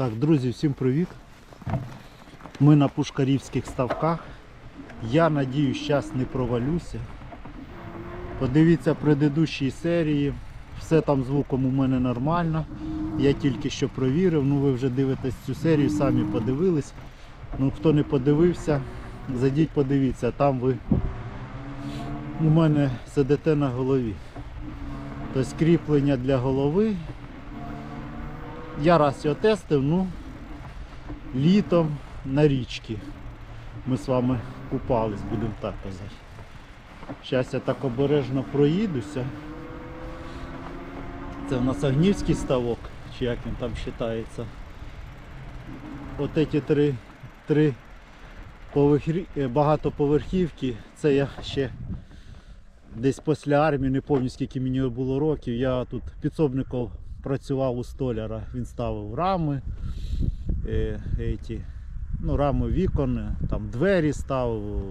Так, друзі, всім привіт. Ми на пушкарівських ставках. Я надіюсь, зараз не провалюся. Подивіться предыдущі серії. Все там звуком у мене нормально. Я тільки що провірив. Ну ви вже дивитесь цю серію, самі подивились. Ну хто не подивився, зайдіть подивіться, там ви у мене сидите на голові. Тобто кріплення для голови. Я раз його тестив, ну літом на річці. Ми з вами купались, будемо так казати. Зараз я так обережно проїдуся. Це у нас Агнівський ставок, чи як він там вважається. От ці три, три поверхі- е, багатоповерхівки, це я ще десь після армії, не пам'ятаю скільки мені було років, я тут підсобником працював у столяра. Він ставив рами, е, еті, ну, рами вікон, там двері ставив.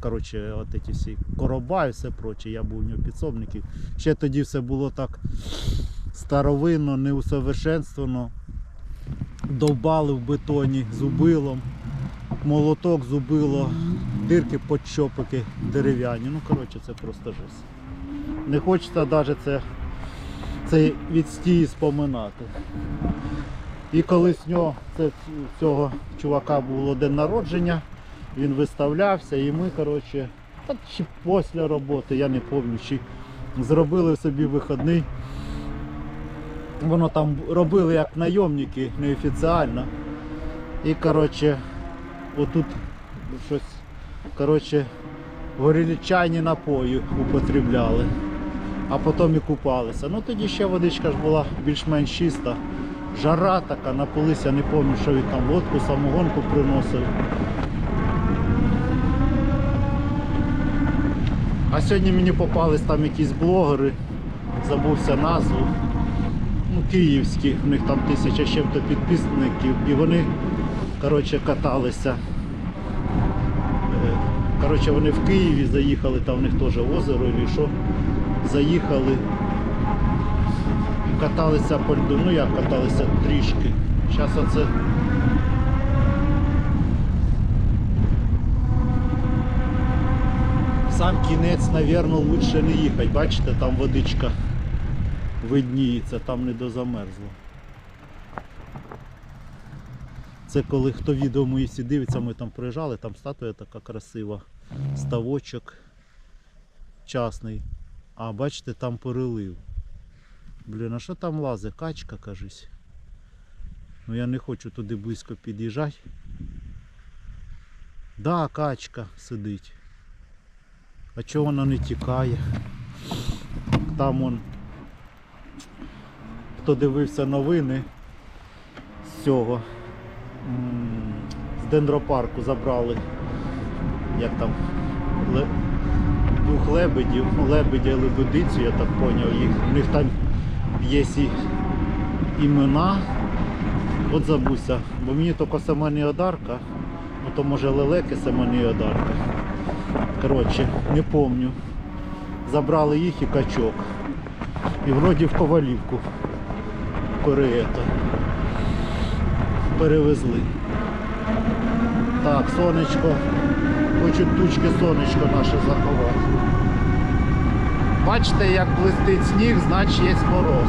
Коротше, от ці всі короба і все проче. Я був у нього підсобників. Ще тоді все було так старовинно, неусовершенствовано. Довбали в бетоні зубилом, молоток зубило, дирки подчопики дерев'яні. Ну, коротше, це просто жесть. Не хочеться навіть це, цей відстій споминати. І колись нього це, цього чувака було день народження, він виставлявся і ми, коротше, так чи після роботи, я не пам'ятаю, зробили собі вихідний. Воно там робили як найомники, неофіціально. І коротше, отут щось, коротше, горілчайні напої употребляли, а потім і купалися. Ну тоді ще водичка ж була більш-менш чиста. Жара така, напилися, не пам'ятаю, що він там водку, самогонку приносив. А сьогодні мені попались там якісь блогери, забувся назву. Ну, київські, в них там тисяча чим-то підписників, і вони коротше, каталися. Е, Коротше, вони в Києві заїхали, там в них теж озеро і що. Заїхали. Каталися по льду, ну як каталися трішки. Зараз оце. Сам кінець, напевно, лучше не їхати. Бачите, там водичка видніється, там не дозамерзло. Це коли хто відео мої всі дивиться, ми там проїжджали, там статуя така красива, ставочок частний. А бачите, там перелив. Блін, а що там лазить? Качка, кажись. Ну я не хочу туди близько під'їжджати. Да, качка сидить. А чого вона не тікає? Там он хто дивився новини з цього з дендропарку забрали як там двох лебедів, лебедя і лебедицю, я так поняв їх. У них там є і імена. От забуся, бо мені тільки сама Неодарка, ну то може лелеки сама Неодарка. Коротше, не помню. Забрали їх і качок. І вроді в Ковалівку переето. Перевезли. Так, сонечко. Хочуть тучки сонечко наше заховати. Бачите, як блистить сніг, значить є мороз.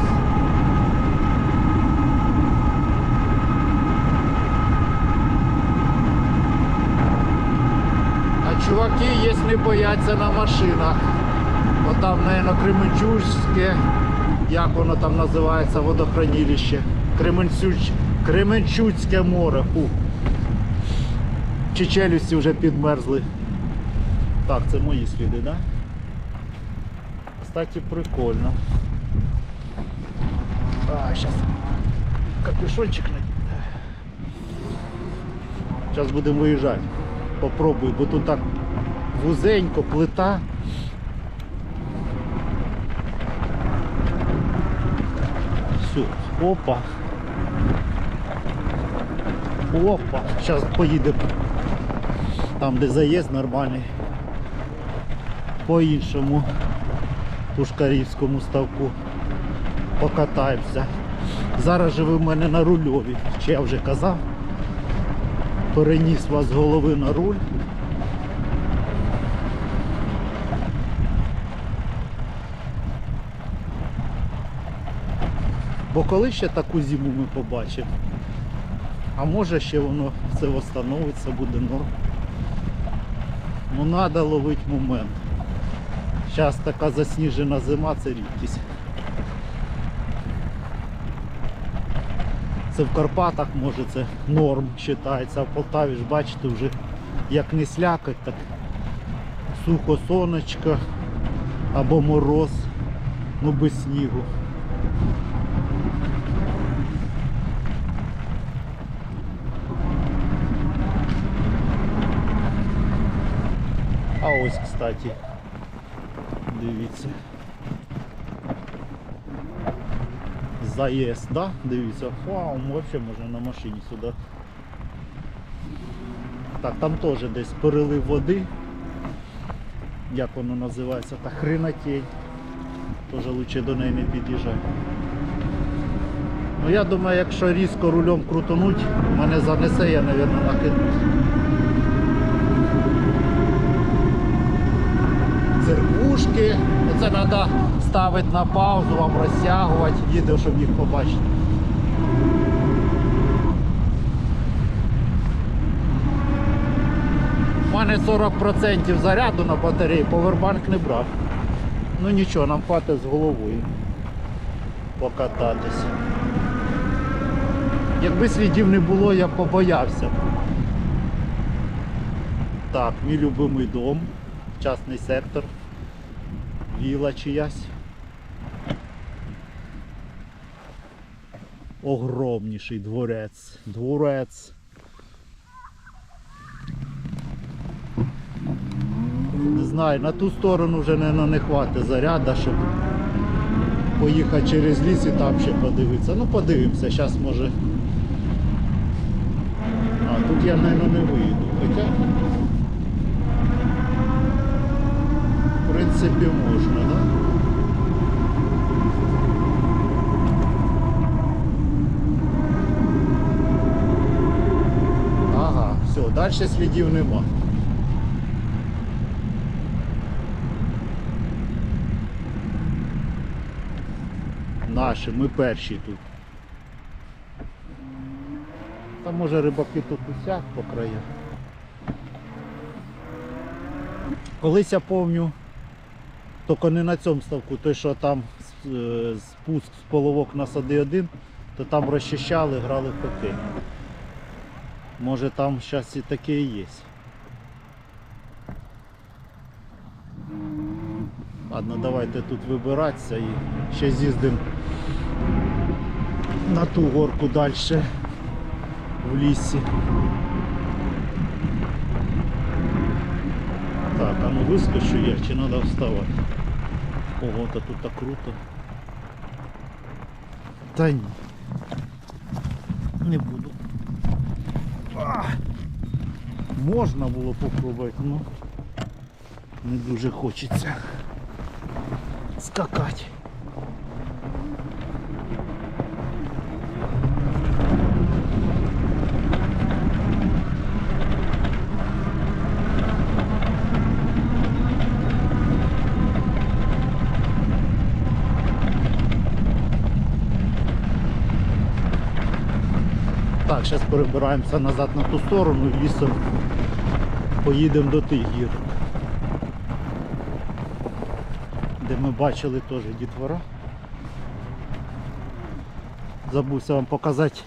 А чуваки є не бояться на машинах. Отам, наверное, Кременчуцьке, як воно там називається, водохранилище. Кременчуцьке море. Фу. Чи челюсті вже підмерзли. Так, це мої сліди, да? Кстати, прикольно. А, сейчас капюшончик на. Зараз будемо виїжджати. Попробую, бо тут так вузенько, плита. Все, опа. Опа, зараз поїдемо там, де заїзд нормальний. По іншому пушкарівському ставку покатаємося. Зараз же ви в мене на рульові. Чи я вже казав? Переніс вас з голови на руль. Бо коли ще таку зиму ми побачимо? А може ще воно все встановиться, буде норм. Ну треба ловити момент. Зараз така засніжена зима, це рідкість. Це в Карпатах може це норм вважається, а в Полтаві ж бачите вже як не слякать, так сухо сонечко або мороз, ну без снігу. А ось, кстати, дивіться. Заїзд, да? Дивіться, вау, взагалі можна на машині сюди. Так, там теж десь перелив води. Як воно називається? Та хренотень. Теж лучше до неї не під'їжджати. Ну я думаю, якщо різко рулем крутануть, мене занесе, я, мабуть, накинусь. Церквушки. Це треба ставити на паузу, вам розтягувати відео, щоб їх побачити. У мене 40% заряду на батареї, повербанк не брав. Ну нічого, нам хватить з головою покататись. Якби слідів не було, я б побоявся. Так, мій любимий дом, частний сектор, віла чиясь. Огромніший дворець. Дворець. Не знаю, на ту сторону вже не, не хватить заряда, щоб поїхати через ліс і там ще подивитися. Ну подивимося, зараз може. А, тут я, мабуть, не вийду. Хоча в принципі можна, так? Ага, все, далі слідів нема. Наші, ми перші тут. Та може рибаки тут усяк по краях. Колись я пам'ятаю, тільки не на цьому ставку, той, що там е, спуск з половок на сади один, то там розчищали, грали в хокей. Може там зараз і таке і є. Ладно, давайте тут вибиратися і ще з'їздимо на ту горку далі в лісі. Так, а ну вискочу я, чи треба вставати? Ого, та тут так круто. Та ні. Не буду. А! Можна було попробувати, але не дуже хочеться скакати. Зараз перебираємося назад на ту сторону і лісом поїдемо до тих гір. Де ми бачили теж дітвора. Забувся вам показати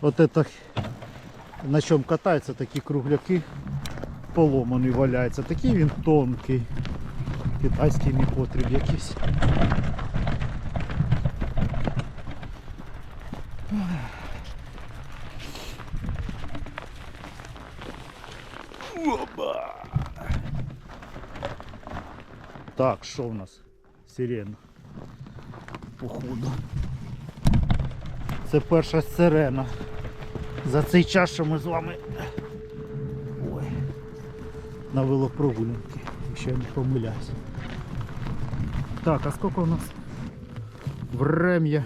от это, на чому катаються такі кругляки. Поломаний валяється. Такий він тонкий. Китайський непотріб якийсь. Опа! Так, що в нас? Сирена. Походу. Це перша сирена. За цей час, що ми з вами Ой. на велопрогулянки, якщо я не помиляюсь. Так, а скільки у нас? Врем'я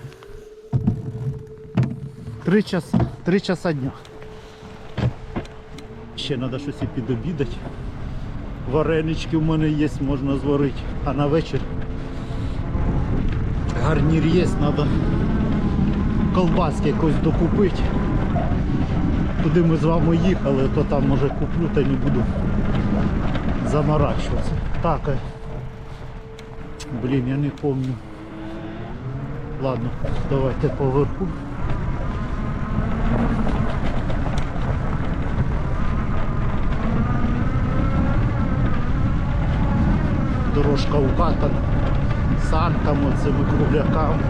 Три часа, три часа дня. Ще треба щось і підобідати. Варенички в мене є, можна зварити. А на вечір гарнір є, треба колбаски якось докупити. Туди ми з вами їхали, то там може куплю та не буду заморачуватися. Так, е, блін, я не пам'ятаю. Ладно, давайте поверху. Дорожка укатана санками, цими кругляками.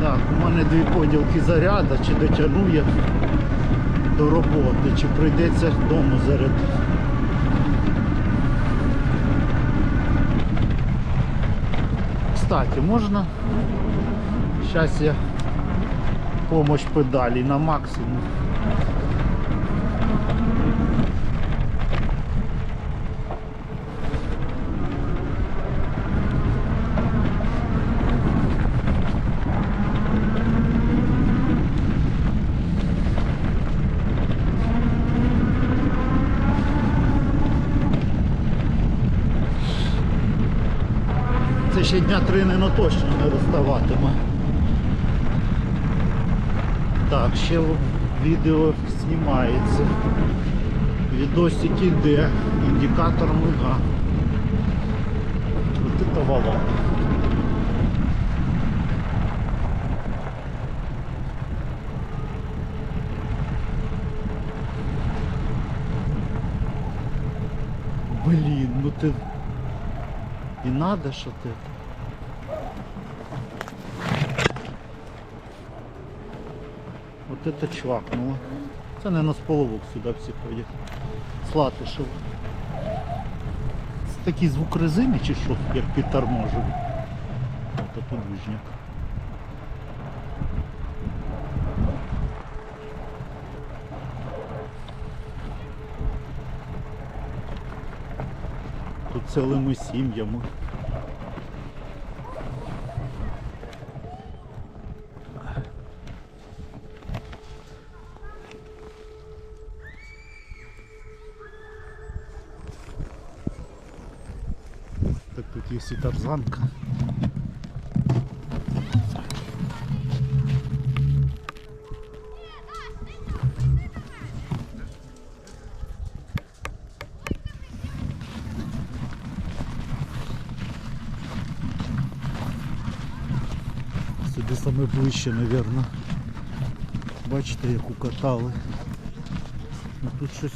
Так, у мене дві поділки заряду, чи дотягну я до роботи, чи прийдеться вдома зарядити. Кстати, можна зараз я помощь педалі на максимум. Це ще дня три не ну, точно не розставатиме. Так, ще відео знімається. Відосик іде, індикатор мига. Ось це вала. Блін, ну ти и надо що ти. Вот это чвакнуло. Це не на споловок сюди всі ходять. Слатишево. Це такий звук резини чи що, як підторможив. Ото тут Тут цілими сім'ями. Так тут є і тарзанка. Саме ближче, мабуть. Бачите, як укатали. Ну, тут щось,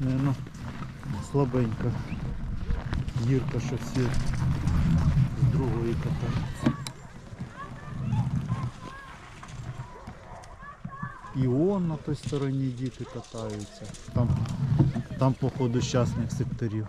мабуть, слабенько. Гірка що всі з другої катаються. І он на той стороні діти катаються. Там, там походу щасних секторів.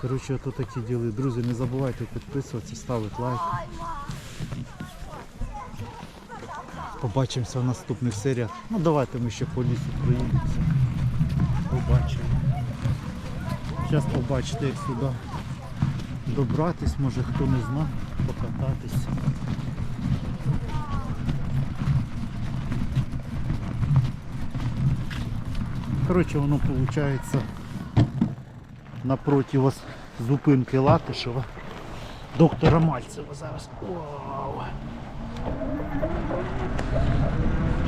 Коротше, ото такі діли. Друзі, не забувайте підписуватися, ставити лайк. Побачимося в наступних серіях. Ну давайте ми ще по лісу проїдемося. Побачимо. Зараз побачите, як сюди добратись, може хто не знає, покататись. Коротше, воно виходить напроти вас зупинки Латишева. Доктора Мальцева зараз. Вау.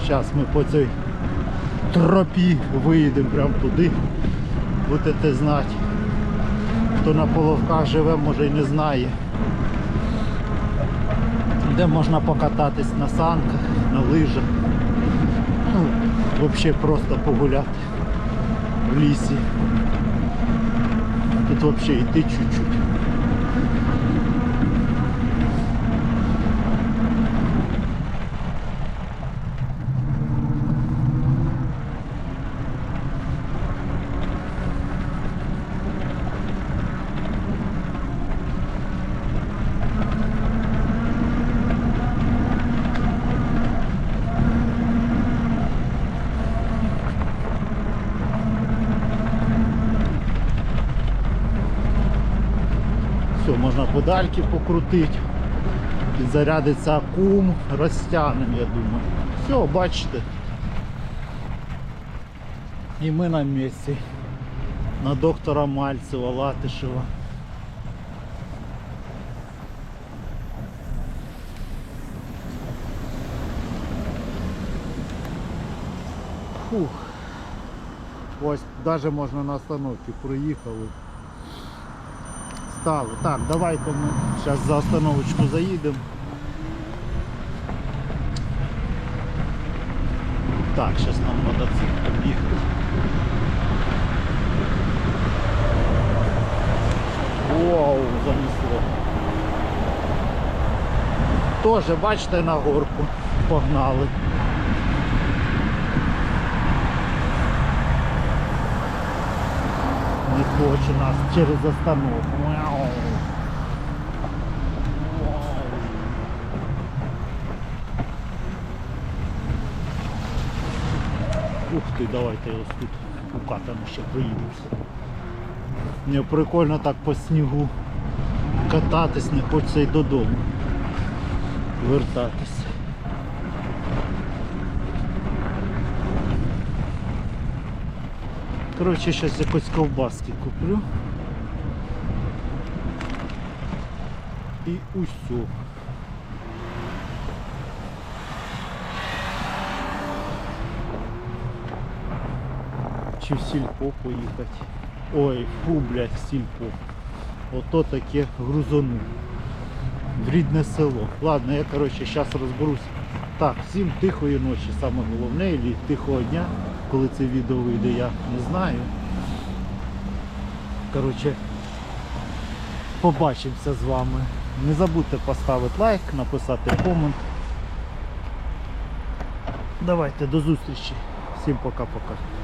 Зараз ми по цій тропі виїдемо прямо туди. Будете знати. Хто на Половках живе, може і не знає. Де можна покататись на санках, на лижах. Ну, взагалі просто погуляти в лісі. Вообще ты чуть-чуть. Все, можна подальки покрутити. Підзарядиться акум, розтягнемо, я думаю. Все, бачите. І ми на місці. На доктора Мальцева, Латишева. Фух. Ось навіть можна на остановці приїхали. Стали. Так, давайте ми зараз за остановочку заїдемо. Так, зараз нам мотоциклом їхати. Вау, занесло. Тоже, бачите, на горку погнали. Хоче нас через остановку. Мяу. Ух ти, давайте ось тут укатимо ще приїдемося. Мені прикольно так по снігу кататись, не хочеться й додому. Вертатись. Коротше, зараз якось ковбаски куплю. І усю. Чи в сільпо поїхати. Ой, фу, блядь, в сільпо. Ото таке грузону. В рідне село. Ладно, я коротше зараз розберусь. Так, всім тихої ночі, саме головне, і тихого дня, коли це відео вийде, я не знаю. Коротше, побачимося з вами. Не забудьте поставити лайк, написати комент. Давайте до зустрічі. Всім пока-пока.